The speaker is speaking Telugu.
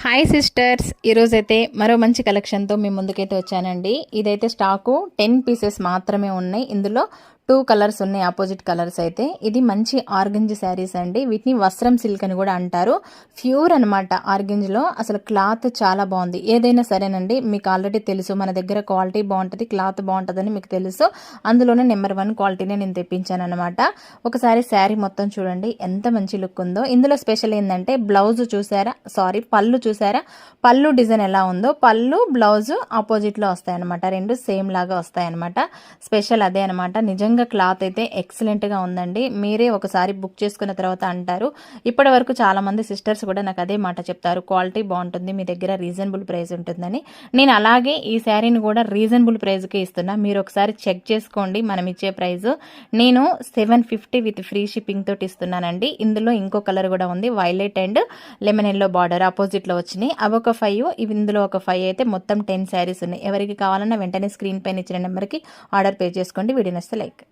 హాయ్ సిస్టర్స్ ఈరోజైతే మరో మంచి కలెక్షన్తో మీ ముందుకైతే వచ్చానండి. ఇదైతే స్టాకు టెన్ పీసెస్ మాత్రమే ఉన్నాయి. ఇందులో టూ కలర్స్ ఉన్నాయి ఆపోజిట్ కలర్స్ అయితే. ఇది మంచి ఆర్గంజ్ శారీస్ అండి. వీటిని వస్త్రం సిల్క్ అని కూడా అంటారు. ప్యూర్ అనమాట ఆర్గంజ్లో. అసలు క్లాత్ చాలా బాగుంది. ఏదైనా సరేనండి మీకు ఆల్రెడీ తెలుసు. మన దగ్గర క్వాలిటీ బాగుంటుంది క్లాత్ బాగుంటుందని మీకు తెలుసు. అందులోనే నెంబర్ వన్ క్వాలిటీనే నేను తెప్పించాను అనమాట ఒకసారి శారీ మొత్తం చూడండి ఎంత మంచి లుక్ ఉందో. ఇందులో స్పెషల్ ఏంటంటే బ్లౌజ్ చూసారా? సారీ పళ్ళు చూసారా? పళ్ళు డిజైన్ ఎలా ఉందో. పళ్ళు బ్లౌజ్ ఆపోజిట్లో వస్తాయన్నమాట. రెండు సేమ్ లాగా వస్తాయన్నమాట. స్పెషల్ అదే అనమాట నిజంగా క్లాత్ అయితే ఎక్సలెంట్గా ఉందండి. మీరే ఒకసారి బుక్ చేసుకున్న తర్వాత అంటారు. ఇప్పటి వరకు చాలామంది సిస్టర్స్ కూడా నాకు అదే మాట చెప్తారు. క్వాలిటీ బాగుంటుంది మీ దగ్గర రీజనబుల్ ప్రైస్ ఉంటుందని. నేను అలాగే ఈ శారీని కూడా రీజనబుల్ ప్రైస్కే ఇస్తున్నా. మీరు ఒకసారి చెక్ చేసుకోండి మనం ఇచ్చే ప్రైస్. నేను seven fifty with free shipping తోటి ఇస్తున్నానండి. ఇందులో ఇంకో కలర్ కూడా ఉంది violet and lemon yellow border ఆపోజిట్లో వచ్చినాయి. అవి ఒక ఫైవ్ ఇవి ఇందులో ఒక ఫైవ్ అయితే మొత్తం టెన్ శారీస్ ఉన్నాయి. ఎవరికి కావాలన్నా వెంటనే స్క్రీన్ పైన ఇచ్చిన నెంబర్కి ఆర్డర్ పే చేసుకోండి. వీడియో నచ్చితే లైక్.